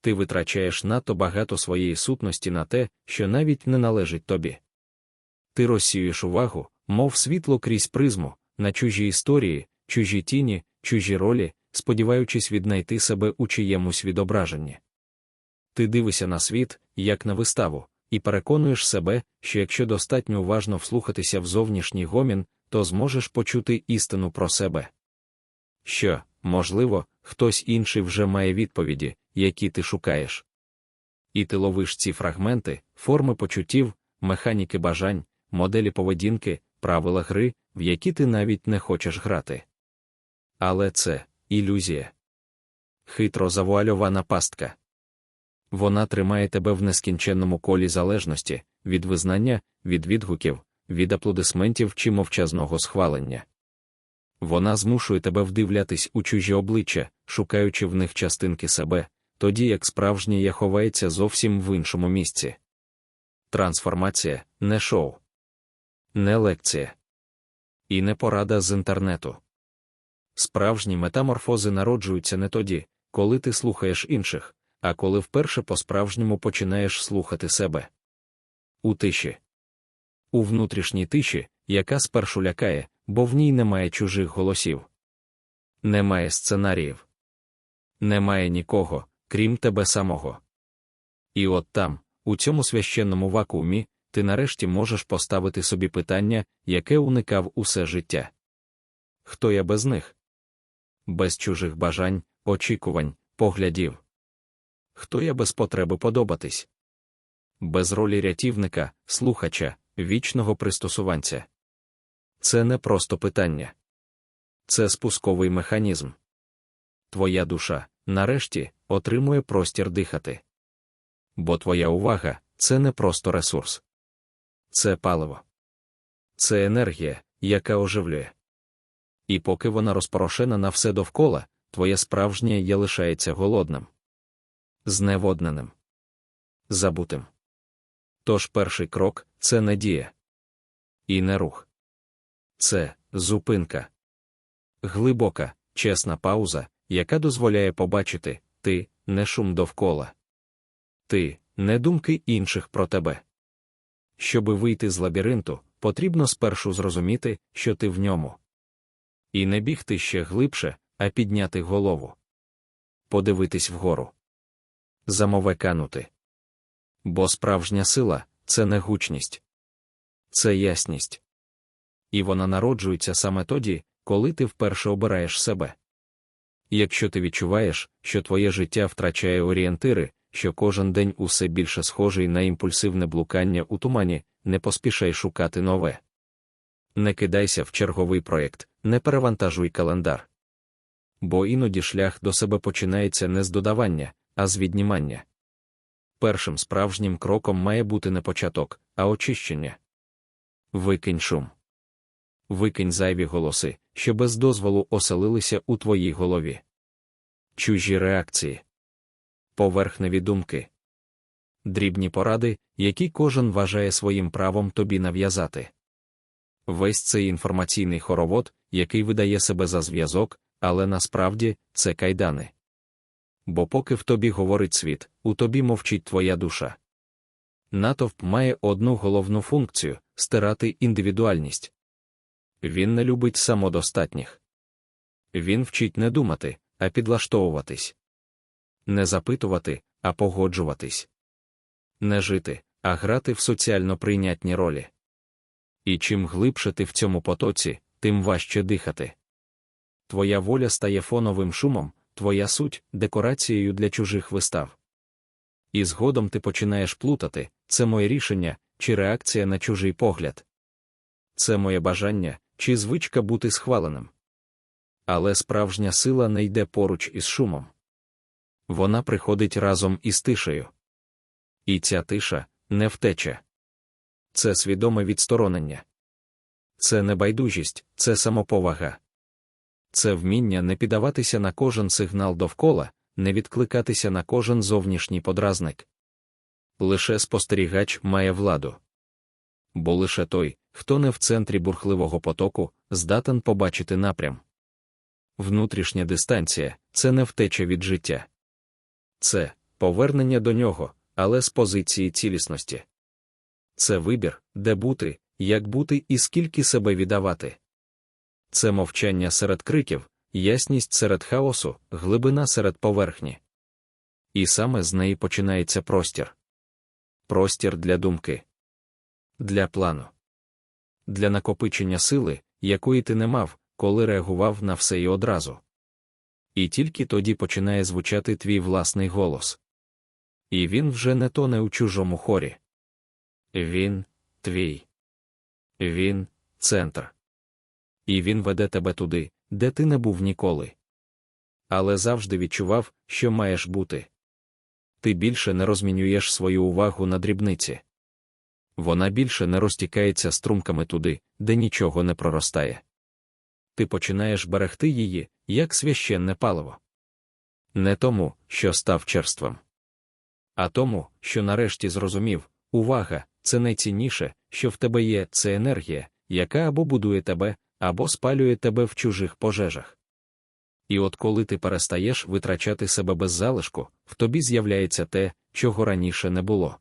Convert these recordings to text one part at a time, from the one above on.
ти витрачаєш надто багато своєї сутності на те, що навіть не належить тобі. Ти розсіюєш увагу, мов світло крізь призму, на чужі історії, чужі тіні, чужі ролі, сподіваючись віднайти себе у чиємусь відображенні. Ти дивишся на світ, як на виставу, і переконуєш себе, що якщо достатньо уважно вслухатися в зовнішній гомін, то зможеш почути істину про себе. Що, можливо, хтось інший вже має відповіді, які ти шукаєш. І ти ловиш ці фрагменти, форми почуттів, механіки бажань, моделі поведінки, правила гри, в які ти навіть не хочеш грати. Але це ілюзія. Хитро завуальована пастка. Вона тримає тебе в нескінченному колі залежності, від визнання, від відгуків, від аплодисментів чи мовчазного схвалення. Вона змушує тебе вдивлятись у чужі обличчя, шукаючи в них частинки себе, тоді як справжнє я ховається зовсім в іншому місці. Трансформація не шоу, не лекція і не порада з інтернету. Справжні метаморфози народжуються не тоді, коли ти слухаєш інших, а коли вперше по-справжньому починаєш слухати себе. У тиші. У внутрішній тиші, яка спершу лякає, бо в ній немає чужих голосів. Немає сценаріїв. Немає нікого, крім тебе самого. І от там, у цьому священному вакуумі, ти нарешті можеш поставити собі питання, яке уникав усе життя. Хто я без них? Без чужих бажань, очікувань, поглядів. Хто я без потреби подобатись? Без ролі рятівника, слухача, вічного пристосуванця. Це не просто питання. Це спусковий механізм. Твоя душа, нарешті, отримує простір дихати. Бо твоя увага це не просто ресурс. Це паливо. Це енергія, яка оживлює. І поки вона розпорошена на все довкола, твоє справжнє я лишається голодним, зневодненим, забутим. Тож перший крок це надія. І не рух. Це зупинка. Глибока, чесна пауза, яка дозволяє побачити ти не шум довкола. Ти не думки інших про тебе. Щоби вийти з лабіринту, потрібно спершу зрозуміти, що ти в ньому. І не бігти ще глибше, а підняти голову. Подивитись вгору. Замове канути. Бо справжня сила це не гучність, це ясність. І вона народжується саме тоді, коли ти вперше обираєш себе. Якщо ти відчуваєш, що твоє життя втрачає орієнтири, що кожен день усе більше схожий на імпульсивне блукання у тумані, не поспішай шукати нове. Не кидайся в черговий проєкт, не перевантажуй календар. Бо іноді шлях до себе починається не з додавання, а з віднімання. Першим справжнім кроком має бути не початок, а очищення. Викинь шум. Викинь зайві голоси, що без дозволу оселилися у твоїй голові. Чужі реакції, поверхневі думки, дрібні поради, які кожен вважає своїм правом тобі нав'язати. Весь цей інформаційний хоровод, який видає себе за зв'язок, але насправді це кайдани. Бо поки в тобі говорить світ, у тобі мовчить твоя душа. Натовп має одну головну функцію стирати індивідуальність. Він не любить самодостатніх. Він вчить не думати, а підлаштовуватись, не запитувати, а погоджуватись, не жити, а грати в соціально прийнятні ролі. І чим глибше ти в цьому потоці, тим важче дихати. Твоя воля стає фоновим шумом, твоя суть декорацією для чужих вистав. І згодом ти починаєш плутати це моє рішення чи реакція на чужий погляд. Це моє бажання чи звичка бути схваленим. Але справжня сила не йде поруч із шумом. Вона приходить разом із тишею. І ця тиша не втеча. Це свідоме відсторонення. Це небайдужість, це самоповага. Це вміння не піддаватися на кожен сигнал довкола, не відкликатися на кожен зовнішній подразник. Лише спостерігач має владу. Бо лише той, хто не в центрі бурхливого потоку, здатен побачити напрям. Внутрішня дистанція це не втеча від життя. Це повернення до нього, але з позиції цілісності. Це вибір, де бути, як бути і скільки себе віддавати. Це мовчання серед криків, ясність серед хаосу, глибина серед поверхні. І саме з неї починається простір. Простір для думки, для плану, для накопичення сили, якої ти не мав, коли реагував на все і одразу. І тільки тоді починає звучати твій власний голос. І він вже не тоне у чужому хорі. Він твій. Він центр. І він веде тебе туди, де ти не був ніколи. Але завжди відчував, що маєш бути. Ти більше не розмінюєш свою увагу на дрібниці. Вона більше не розтікається струмками туди, де нічого не проростає. Ти починаєш берегти її, як священне паливо. Не тому, що став черством, а тому, що нарешті зрозумів увага, це найцінніше, що в тебе є, це енергія, яка або будує тебе, або спалює тебе в чужих пожежах. І от коли ти перестаєш витрачати себе без залишку, в тобі з'являється те, чого раніше не було.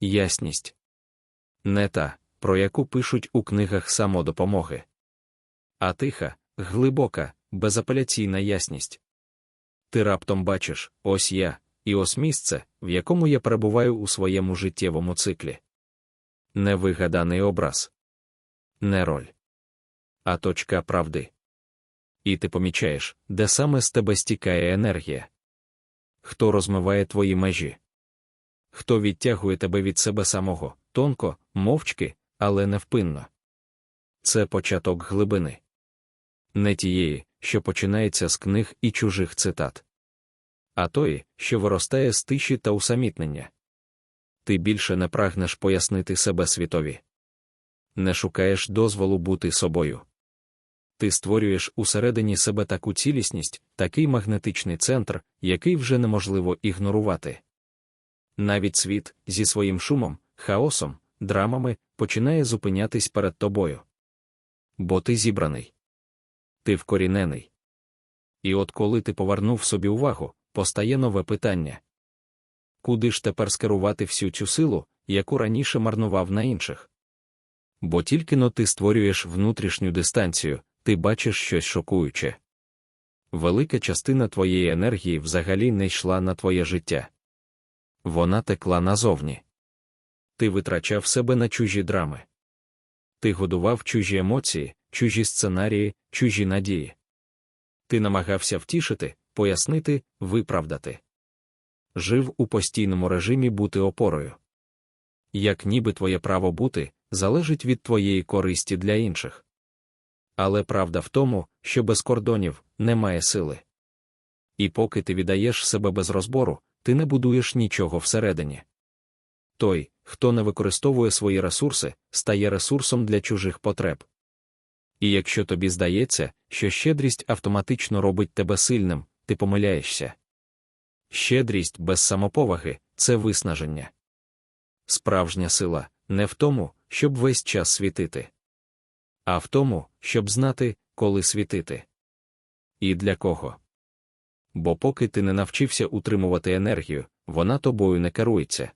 Ясність не та, про яку пишуть у книгах самодопомоги, а тиха, глибока, безапеляційна ясність. Ти раптом бачиш ось я, і ось місце, в якому я перебуваю у своєму життєвому циклі. Невигаданий образ, не роль, а точка правди. І ти помічаєш, де саме з тебе стікає енергія. Хто розмиває твої межі? Хто відтягує тебе від себе самого, тонко, мовчки, але невпинно. Це початок глибини. Не тієї, що починається з книг і чужих цитат, а тої, що виростає з тиші та усамітнення. Ти більше не прагнеш пояснити себе світові, не шукаєш дозволу бути собою. Ти створюєш усередині себе таку цілісність, такий магнетичний центр, який вже неможливо ігнорувати. Навіть світ зі своїм шумом, хаосом, драмами починає зупинятись перед тобою. Бо ти зібраний, ти вкорінений. І от коли ти повернув собі увагу, постає нове питання куди ж тепер скерувати всю цю силу, яку раніше марнував на інших? Бо тільки но ти створюєш внутрішню дистанцію, ти бачиш щось шокуюче. Велика частина твоєї енергії взагалі не йшла на твоє життя. Вона текла назовні. Ти витрачав себе на чужі драми. Ти годував чужі емоції, чужі сценарії, чужі надії. Ти намагався втішити, пояснити, виправдати. Жив у постійному режимі бути опорою. Як ніби твоє право бути залежить від твоєї користі для інших. Але правда в тому, що без кордонів немає сили. І поки ти віддаєш себе без розбору, ти не будуєш нічого всередині. Той, хто не використовує свої ресурси, стає ресурсом для чужих потреб. І якщо тобі здається, що щедрість автоматично робить тебе сильним, ти помиляєшся. Щедрість без самоповаги це виснаження. Справжня сила не в тому, щоб весь час світити, а в тому, щоб знати, коли світити. І для кого. Бо поки ти не навчився утримувати енергію, вона тобою не керується.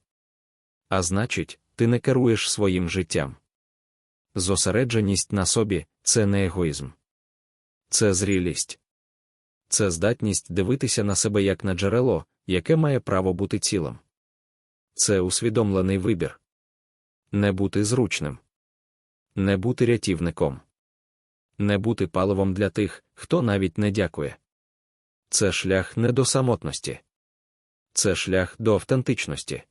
А значить, ти не керуєш своїм життям. Зосередженість на собі це не егоїзм, це зрілість, це здатність дивитися на себе як на джерело, яке має право бути цілим. Це усвідомлений вибір не бути зручним, не бути рятівником, не бути паливом для тих, хто навіть не дякує. Це шлях не до самотності, це шлях до автентичності.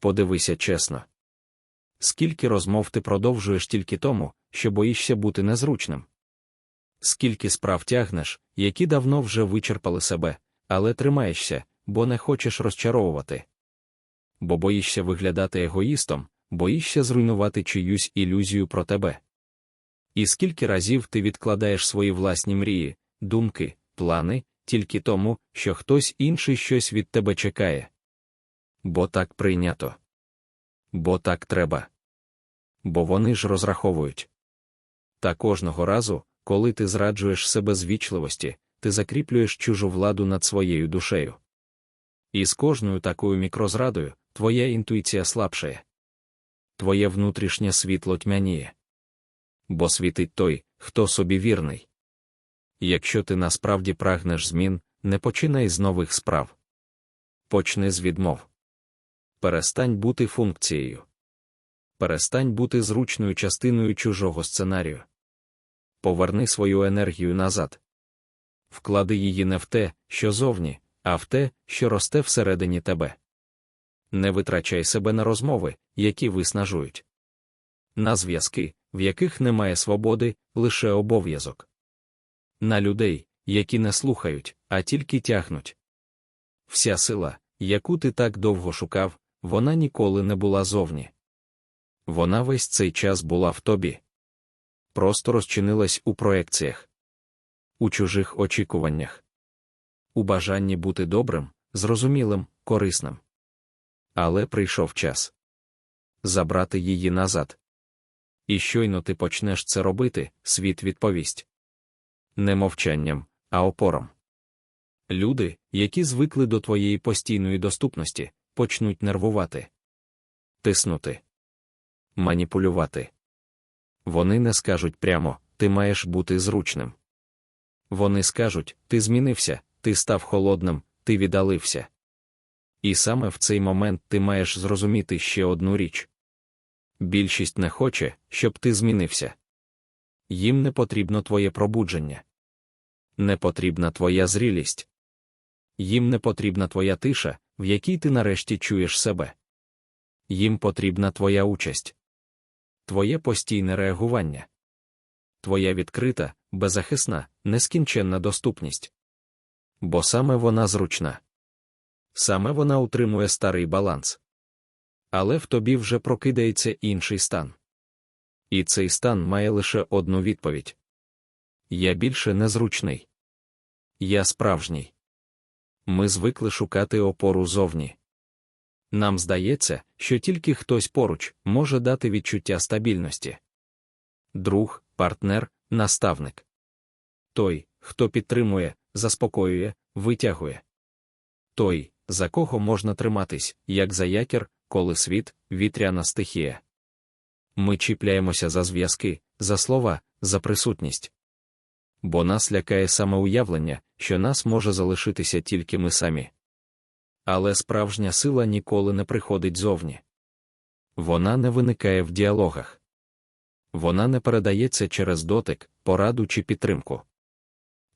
Подивися чесно. Скільки розмов ти продовжуєш тільки тому, що боїшся бути незручним? Скільки справ тягнеш, які давно вже вичерпали себе, але тримаєшся, бо не хочеш розчаровувати. Бо боїшся виглядати егоїстом, боїшся зруйнувати чиюсь ілюзію про тебе. І скільки разів ти відкладаєш свої власні мрії, думки, плани, тільки тому, що хтось інший щось від тебе чекає. Бо так прийнято. Бо так треба. Бо вони ж розраховують. Та кожного разу, коли ти зраджуєш себе з вічливості, ти закріплюєш чужу владу над своєю душею. І з кожною такою мікрозрадою твоя інтуїція слабшає. Твоє внутрішнє світло тьмяніє. Бо світить той, хто собі вірний. Якщо ти насправді прагнеш змін, не починай з нових справ. Почни з відмов. Перестань бути функцією. Перестань бути зручною частиною чужого сценарію. Поверни свою енергію назад. Вклади її не в те, що зовні, а в те, що росте всередині тебе. Не витрачай себе на розмови, які виснажують. На зв'язки, в яких немає свободи, лише обов'язок. На людей, які не слухають, а тільки тягнуть. Вся сила, яку ти так довго шукав, вона ніколи не була зовні. Вона весь цей час була в тобі. Просто розчинилась у проекціях, у чужих очікуваннях, у бажанні бути добрим, зрозумілим, корисним. Але прийшов час забрати її назад. І щойно ти почнеш це робити, світ відповість не мовчанням, а опором. Люди, які звикли до твоєї постійної доступності, почнуть нервувати, тиснути, маніпулювати. Вони не скажуть прямо ти маєш бути зручним. Вони скажуть ти змінився, ти став холодним, ти віддалився. І саме в цей момент ти маєш зрозуміти ще одну річ. Більшість не хоче, щоб ти змінився. Їм не потрібно твоє пробудження. Не потрібна твоя зрілість. Їм не потрібна твоя тиша, в якій ти нарешті чуєш себе. Їм потрібна твоя участь, твоє постійне реагування, твоя відкрита, беззахисна, нескінченна доступність. Бо саме вона зручна. Саме вона утримує старий баланс. Але в тобі вже прокидається інший стан. І цей стан має лише одну відповідь Я більше незручний. Я справжній. Ми звикли шукати опору зовні. Нам здається, що тільки хтось поруч може дати відчуття стабільності. Друг, партнер, наставник. Той, хто підтримує, заспокоює, витягує. Той, за кого можна триматись, як за якір, коли світ, вітряна стихія. Ми чіпляємося за зв'язки, за слова, за присутність. Бо нас лякає саме уявлення, що нас може залишитися тільки ми самі. Але справжня сила ніколи не приходить зовні. Вона не виникає в діалогах. Вона не передається через дотик, пораду чи підтримку.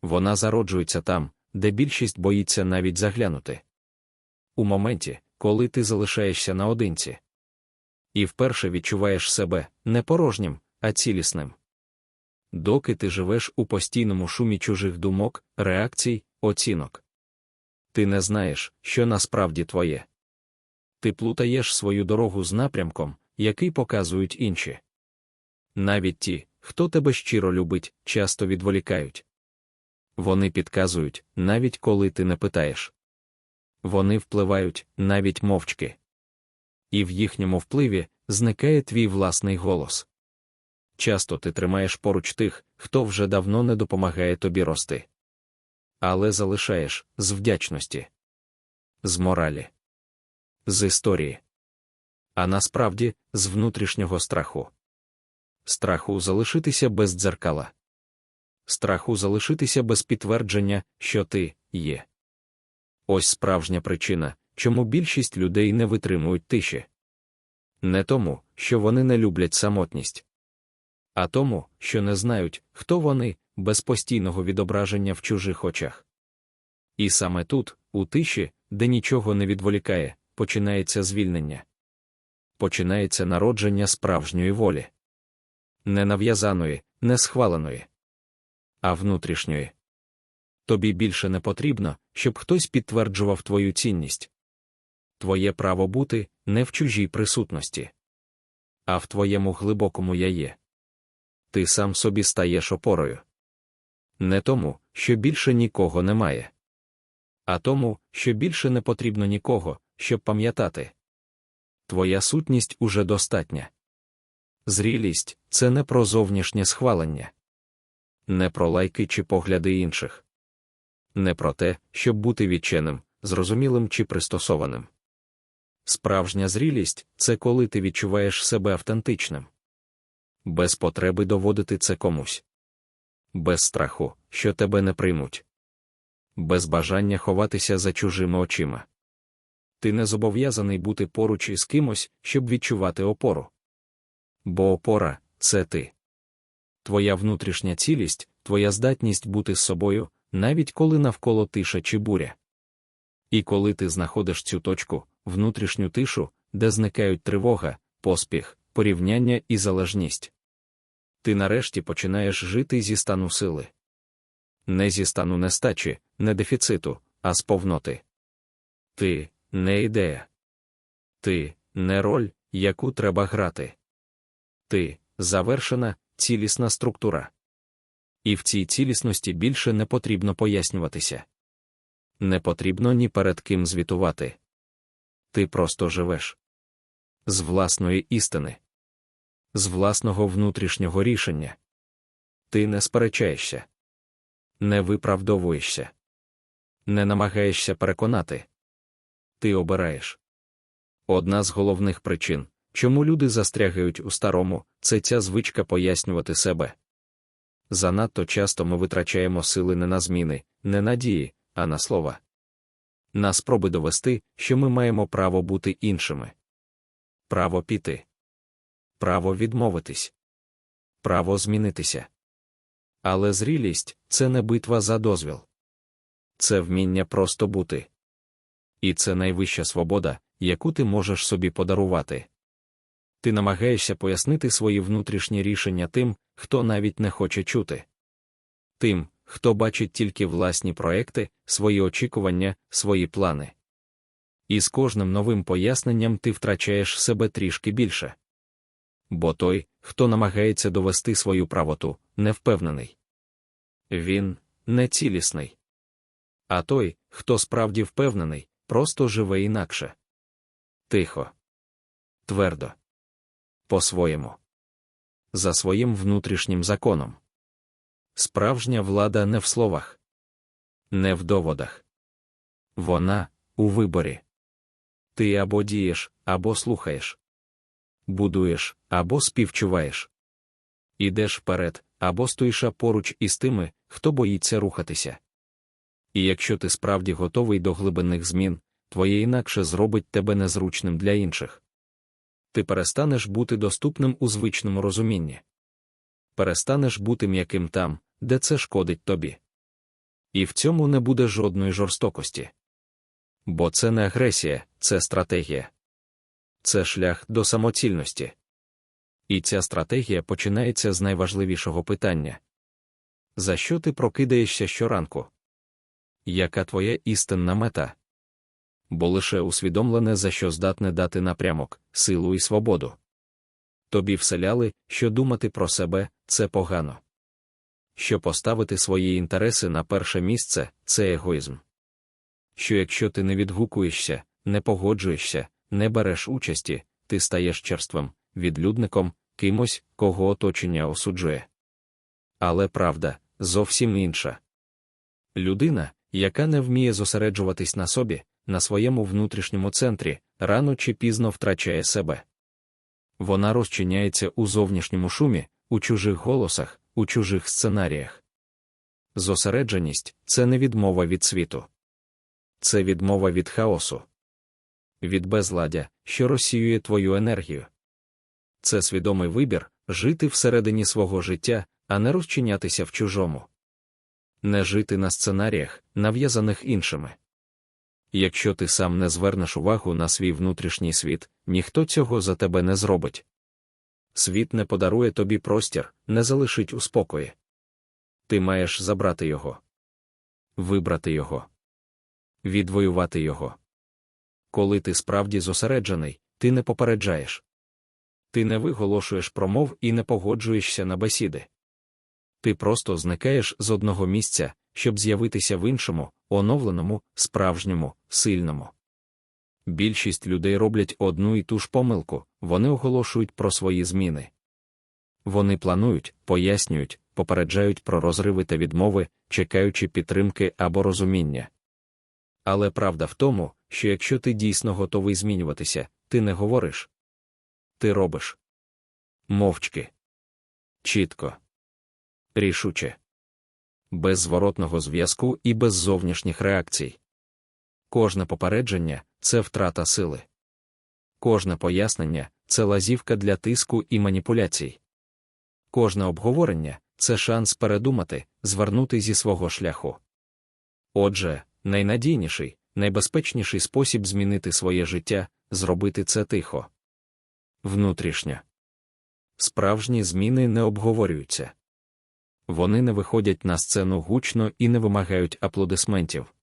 Вона зароджується там, де більшість боїться навіть заглянути. У моменті, коли ти залишаєшся наодинці. І вперше відчуваєш себе не порожнім, а цілісним. Доки ти живеш у постійному шумі чужих думок, реакцій, оцінок. Ти не знаєш, що насправді твоє. Ти плутаєш свою дорогу з напрямком, який показують інші. Навіть ті, хто тебе щиро любить, часто відволікають. Вони підказують, навіть коли ти не питаєш. Вони впливають навіть мовчки. І в їхньому впливі зникає твій власний голос. Часто ти тримаєш поруч тих, хто вже давно не допомагає тобі рости. Але залишаєш з вдячності, з моралі, з історії. А насправді з внутрішнього страху. Страху залишитися без дзеркала, страху залишитися без підтвердження, що ти є. Ось справжня причина, чому більшість людей не витримують тиші. Не тому, що вони не люблять самотність, а тому, що не знають, хто вони, без постійного відображення в чужих очах. І саме тут, у тиші, де нічого не відволікає, починається звільнення. Починається народження справжньої волі. Не нав'язаної, не схваленої, а внутрішньої. Тобі більше не потрібно, щоб хтось підтверджував твою цінність. Твоє право бути не в чужій присутності, а в твоєму глибокому я є. Ти сам собі стаєш опорою. Не тому, що більше нікого немає, а тому, що більше не потрібно нікого, щоб пам'ятати. Твоя сутність уже достатня. Зрілість це не про зовнішнє схвалення, не про лайки чи погляди інших, не про те, щоб бути відченим, зрозумілим чи пристосованим. Справжня зрілість це коли ти відчуваєш себе автентичним, без потреби доводити це комусь, без страху, що тебе не приймуть, без бажання ховатися за чужими очима. Ти не зобов'язаний бути поруч із кимось, щоб відчувати опору. Бо опора це ти. Твоя внутрішня цілість, твоя здатність бути з собою, навіть коли навколо тиша чи буря. І коли ти знаходиш цю точку, внутрішню тишу, де зникають тривога, поспіх, порівняння і залежність, ти нарешті починаєш жити зі стану сили. Не зі стану нестачі, не дефіциту, а з повноти. Ти не ідея. Ти не роль, яку треба грати. Ти завершена, цілісна структура. І в цій цілісності більше не потрібно пояснюватися. Не потрібно ні перед ким звітувати. Ти просто живеш з власної істини, з власного внутрішнього рішення. Ти не сперечаєшся, не виправдовуєшся, не намагаєшся переконати. Ти обираєш. Одна з головних причин, чому люди застрягають у старому, це ця звичка пояснювати себе. Занадто часто ми витрачаємо сили не на зміни, не на дії, а на слова. На спроби довести, що ми маємо право бути іншими. Право піти. Право відмовитись. Право змінитися. Але зрілість це не битва за дозвіл. Це вміння просто бути. І це найвища свобода, яку ти можеш собі подарувати. Ти намагаєшся пояснити свої внутрішні рішення тим, хто навіть не хоче чути. Тим, хто бачить тільки власні проекти, свої очікування, свої плани. І з кожним новим поясненням ти втрачаєш себе трішки більше. Бо той, хто намагається довести свою правоту, не впевнений. Він не цілісний. А той, хто справді впевнений, просто живе інакше. Тихо, твердо, по-своєму, за своїм внутрішнім законом. Справжня влада не в словах, не в доводах. Вона у виборі. Ти або дієш, або слухаєш, будуєш або співчуваєш. Ідеш вперед, або стоїш поруч із тими, хто боїться рухатися. І якщо ти справді готовий до глибинних змін, твоє інакше зробить тебе незручним для інших. Ти перестанеш бути доступним у звичному розумінні. Перестанеш бути м'яким там, де це шкодить тобі. І в цьому не буде жодної жорстокості. Бо це не агресія, це стратегія. Це шлях до самоцільності. І ця стратегія починається з найважливішого питання за що ти прокидаєшся щоранку? Яка твоя істинна мета? Бо лише усвідомлене, за що здатне дати напрямок, силу і свободу. Тобі вселяли, що думати про себе це погано. Що поставити свої інтереси на перше місце це егоїзм. Що якщо ти не відгукуєшся, не погоджуєшся, не береш участі, ти стаєш черствим, відлюдником, кимось, кого оточення осуджує. Але правда зовсім інша. Людина, яка не вміє зосереджуватись на собі, на своєму внутрішньому центрі, рано чи пізно втрачає себе. Вона розчиняється у зовнішньому шумі, у чужих голосах, у чужих сценаріях. Зосередженість це не відмова від світу, це відмова від хаосу, від безладя, що розсіює твою енергію. Це свідомий вибір жити всередині свого життя, а не розчинятися в чужому, не жити на сценаріях, нав'язаних іншими. Якщо ти сам не звернеш увагу на свій внутрішній світ, ніхто цього за тебе не зробить. Світ не подарує тобі простір, не залишить у спокої. Ти маєш забрати його, вибрати його, відвоювати його. Коли ти справді зосереджений, ти не попереджаєш. Ти не виголошуєш промов і не погоджуєшся на бесіди. Ти просто зникаєш з одного місця, щоб з'явитися в іншому, оновленому, справжньому, сильному. Більшість людей роблять одну і ту ж помилку, вони оголошують про свої зміни. Вони планують, пояснюють, попереджають про розриви та відмови, чекаючи підтримки або розуміння. Але правда в тому, що якщо ти дійсно готовий змінюватися, ти не говориш. Ти робиш. Мовчки. Чітко. Рішуче. Без зворотного зв'язку і без зовнішніх реакцій. Кожне попередження це втрата сили. Кожне пояснення це лазівка для тиску і маніпуляцій. Кожне обговорення це шанс передумати, звернути зі свого шляху. Отже, найнадійніший, найбезпечніший спосіб змінити своє життя зробити це тихо. Внутрішньо. Справжні зміни не обговорюються. Вони не виходять на сцену гучно і не вимагають аплодисментів.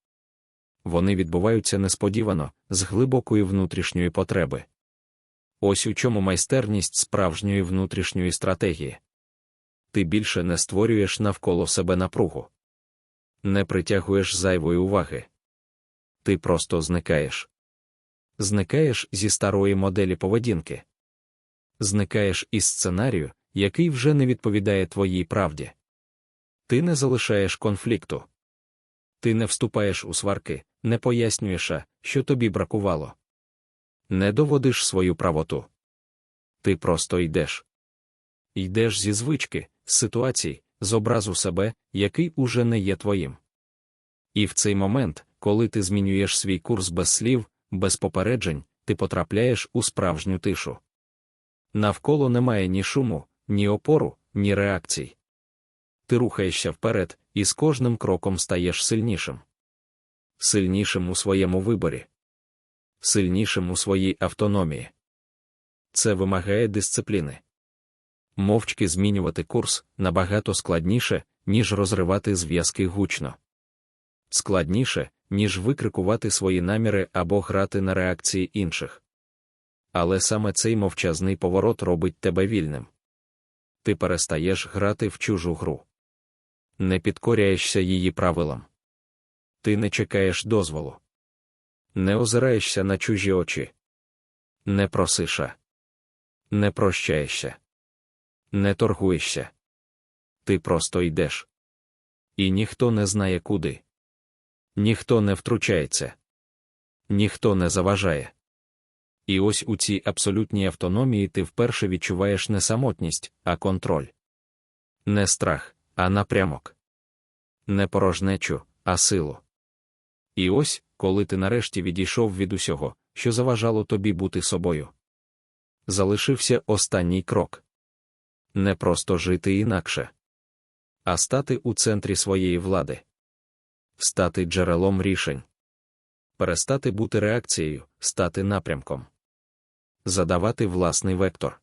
Вони відбуваються несподівано, з глибокої внутрішньої потреби. Ось у чому майстерність справжньої внутрішньої стратегії. Ти більше не створюєш навколо себе напругу, не притягуєш зайвої уваги. Ти просто зникаєш. Зникаєш зі старої моделі поведінки. Зникаєш із сценарію, який вже не відповідає твоїй правді. Ти не залишаєш конфлікту. Ти не вступаєш у сварки, не пояснюєш, що тобі бракувало. Не доводиш свою правоту. Ти просто йдеш. Йдеш зі звички, з ситуацій, з образу себе, який уже не є твоїм. І в цей момент, коли ти змінюєш свій курс без слів, без попереджень, ти потрапляєш у справжню тишу. Навколо немає ні шуму, ні опору, ні реакцій. Ти рухаєшся вперед, і з кожним кроком стаєш сильнішим. Сильнішим у своєму виборі, сильнішим у своїй автономії. Це вимагає дисципліни. Мовчки змінювати курс набагато складніше, ніж розривати зв'язки гучно. Складніше, ніж викрикувати свої наміри або грати на реакції інших. Але саме цей мовчазний поворот робить тебе вільним. Ти перестаєш грати в чужу гру. Не підкоряєшся її правилам. Ти не чекаєш дозволу. Не озираєшся на чужі очі. Не просиша. Не прощаєшся. Не торгуєшся. Ти просто йдеш. І ніхто не знає куди. Ніхто не втручається. Ніхто не заважає. І ось у цій абсолютній автономії ти вперше відчуваєш не самотність, а контроль. Не страх, а напрямок. Не порожнечу, а силу. І ось, коли ти нарешті відійшов від усього, що заважало тобі бути собою. Залишився останній крок не просто жити інакше, а стати у центрі своєї влади, стати джерелом рішень, перестати бути реакцією, стати напрямком, задавати власний вектор.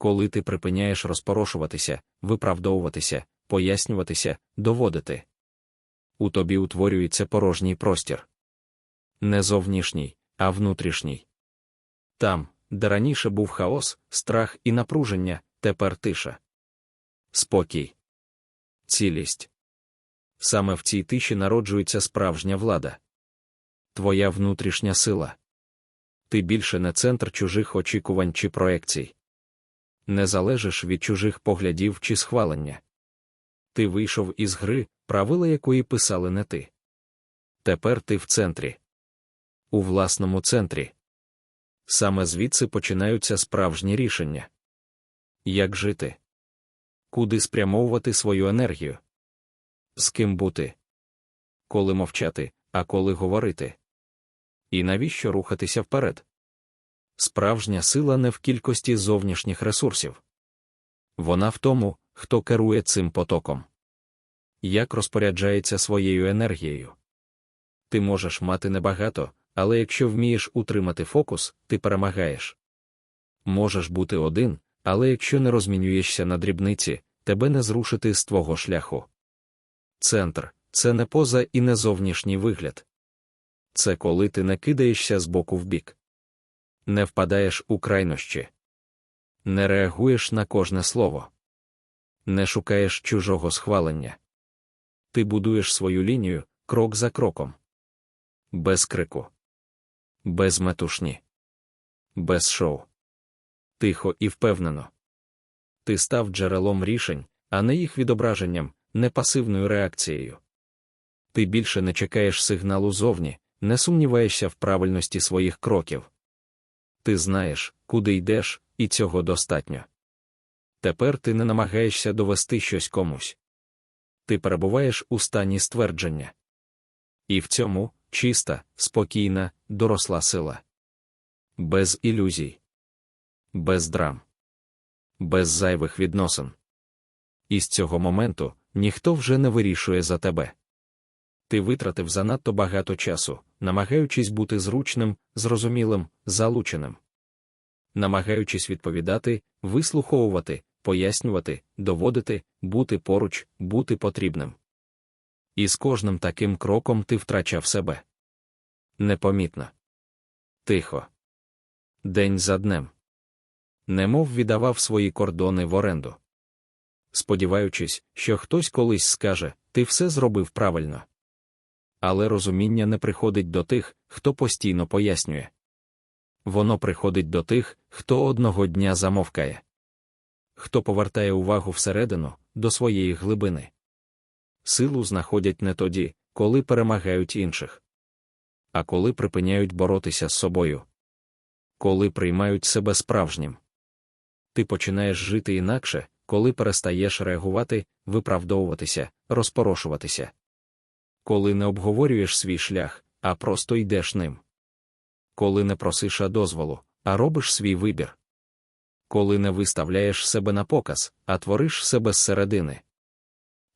Коли ти припиняєш розпорошуватися, виправдовуватися, пояснюватися, доводити. У тобі утворюється порожній простір. Не зовнішній, а внутрішній. Там, де раніше був хаос, страх і напруження, тепер тиша. Спокій. Цілість. Саме в цій тиші народжується справжня влада. Твоя внутрішня сила. Ти більше не центр чужих очікувань чи проекцій. Не залежиш від чужих поглядів чи схвалення. Ти вийшов із гри, правила якої писали не ти. Тепер ти в центрі. У власному центрі. Саме звідси починаються справжні рішення. Як жити? Куди спрямовувати свою енергію? З ким бути? Коли мовчати, а коли говорити? І навіщо рухатися вперед? Справжня сила не в кількості зовнішніх ресурсів. Вона в тому, хто керує цим потоком. Як розпоряджається своєю енергією. Ти можеш мати небагато, але якщо вмієш утримати фокус, ти перемагаєш. Можеш бути один, але якщо не розмінюєшся на дрібниці, тебе не зрушити з твого шляху. Центр це не поза і не зовнішній вигляд. Це коли ти не кидаєшся з боку в бік. Не впадаєш у крайнощі, не реагуєш на кожне слово, не шукаєш чужого схвалення. Ти будуєш свою лінію крок за кроком, без крику, без метушні, без шоу тихо і впевнено. Ти став джерелом рішень, а не їх відображенням, не пасивною реакцією. Ти більше не чекаєш сигналу зовні, не сумніваєшся в правильності своїх кроків. Ти знаєш, куди йдеш, і цього достатньо. Тепер ти не намагаєшся довести щось комусь. Ти перебуваєш у стані ствердження. І в цьому чиста, спокійна, доросла сила. Без ілюзій, без драм, без зайвих відносин. І з цього моменту ніхто вже не вирішує за тебе. Ти витратив занадто багато часу, намагаючись бути зручним, зрозумілим, залученим. Намагаючись відповідати, вислуховувати, пояснювати, доводити, бути поруч, бути потрібним. І з кожним таким кроком ти втрачав себе. Непомітно. Тихо. День за днем. Немов віддавав свої кордони в оренду. Сподіваючись, що хтось колись скаже, ти все зробив правильно. Але розуміння не приходить до тих, хто постійно пояснює. Воно приходить до тих, хто одного дня замовкає, хто повертає увагу всередину, до своєї глибини. Силу знаходять не тоді, коли перемагають інших, а коли припиняють боротися з собою, коли приймають себе справжнім. Ти починаєш жити інакше, коли перестаєш реагувати, виправдовуватися, розпорошуватися. Коли не обговорюєш свій шлях, а просто йдеш ним. Коли не просиш дозволу, а робиш свій вибір. Коли не виставляєш себе на показ, а твориш себе зсередини.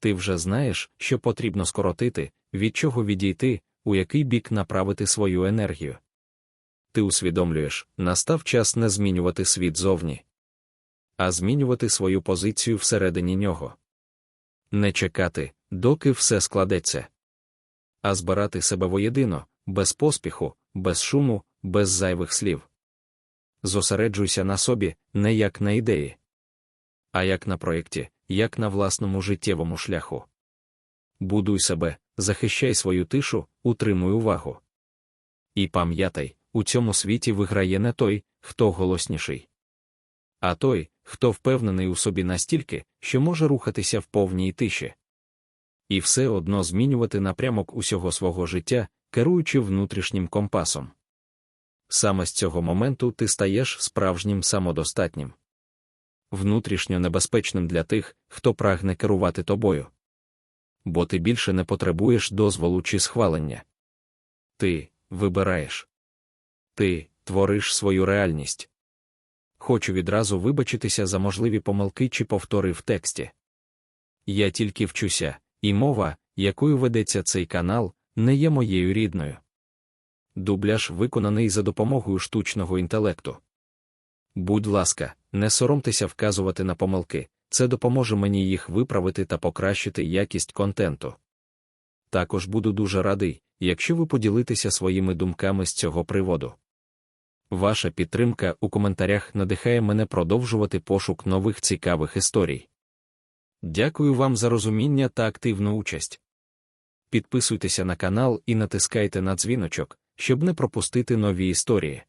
Ти вже знаєш, що потрібно скоротити, від чого відійти, у який бік направити свою енергію. Ти усвідомлюєш, настав час не змінювати світ зовні, а змінювати свою позицію всередині нього. Не чекати, доки все складеться, а збирати себе воєдино, без поспіху, без шуму, без зайвих слів. Зосереджуйся на собі, не як на ідеї, а як на проєкті, як на власному життєвому шляху. Будуй себе, захищай свою тишу, утримуй увагу. І пам'ятай, у цьому світі виграє не той, хто голосніший, а той, хто впевнений у собі настільки, що може рухатися в повній тиші. І все одно змінювати напрямок усього свого життя, керуючи внутрішнім компасом. Саме з цього моменту ти стаєш справжнім самодостатнім, внутрішньо небезпечним для тих, хто прагне керувати тобою. Бо ти більше не потребуєш дозволу чи схвалення. Ти вибираєш. Ти твориш свою реальність. Хочу відразу вибачитися за можливі помилки чи повтори в тексті. Я тільки вчуся, і мова, якою ведеться цей канал, не є моєю рідною. Дубляж виконаний за допомогою штучного інтелекту. Будь ласка, не соромтеся вказувати на помилки, це допоможе мені їх виправити та покращити якість контенту. Також буду дуже радий, якщо ви поділитеся своїми думками з цього приводу. Ваша підтримка у коментарях надихає мене продовжувати пошук нових цікавих історій. Дякую вам за розуміння та активну участь. Підписуйтеся на канал і натискайте на дзвіночок, щоб не пропустити нові історії.